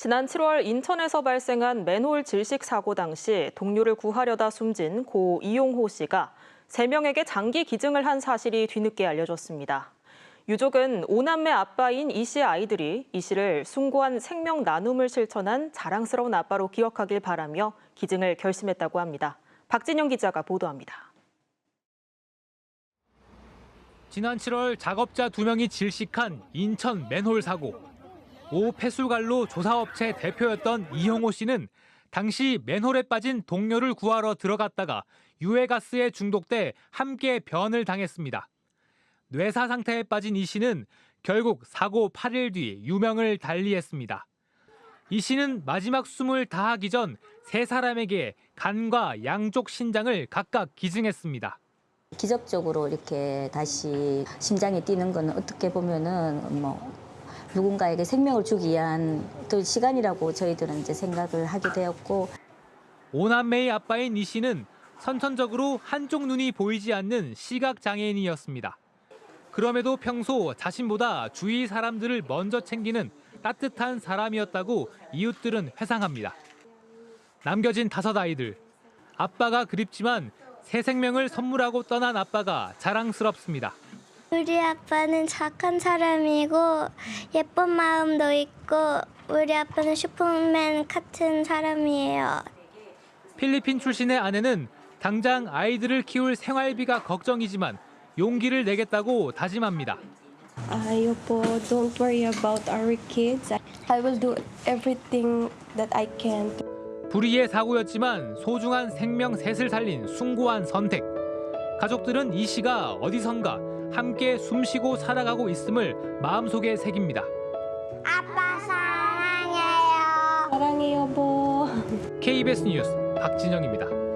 지난 7월 인천에서 발생한 맨홀 질식 사고 당시 동료를 구하려다 숨진 고 이용호 씨가 3명에게 장기 기증을 한 사실이 뒤늦게 알려졌습니다. 유족은 오남매 아빠인 이 씨의 아이들이 이 씨를 숭고한 생명 나눔을 실천한 자랑스러운 아빠로 기억하길 바라며 기증을 결심했다고 합니다. 박진영 기자가 보도합니다. 지난 7월 작업자 두 명이 질식한 인천 맨홀 사고. 오 폐수관로 조사업체 대표였던 이형호 씨는 당시 맨홀에 빠진 동료를 구하러 들어갔다가 유해가스에 중독돼 함께 변을 당했습니다. 뇌사 상태에 빠진 이 씨는 결국 사고 8일 뒤 유명을 달리했습니다. 이 씨는 마지막 숨을 다하기 전 세 사람에게 간과 양쪽 신장을 각각 기증했습니다. 기적적으로 이렇게 다시 심장이 뛰는 거는 어떻게 보면은 뭐 누군가에게 생명을 주기 위한 또 시간이라고 저희들은 이제 생각을 하게 되었고 오남매의 아빠인 이 씨는 선천적으로 한쪽 눈이 보이지 않는 시각 장애인이었습니다. 그럼에도 평소 자신보다 주위 사람들을 먼저 챙기는 따뜻한 사람이었다고 이웃들은 회상합니다. 남겨진 다섯 아이들. 아빠가 그립지만 새 생명을 선물하고 떠난 아빠가 자랑스럽습니다. 우리 아빠는 착한 사람이고 예쁜 마음도 있고 우리 아빠는 슈퍼맨 같은 사람이에요. 필리핀 출신의 아내는 당장 아이들을 키울 생활비가 걱정이지만 용기를 내겠다고 다짐합니다. Uh, 여보, don't worry about our kids. I will do everything that I can. 불의의 사고였지만 소중한 생명 셋을 살린 숭고한 선택. 가족들은 이 씨가 어디선가 함께 숨쉬고 살아가고 있음을 마음속에 새깁니다. 아빠 사랑해요. 사랑해, 여보. KBS 뉴스 박진영입니다.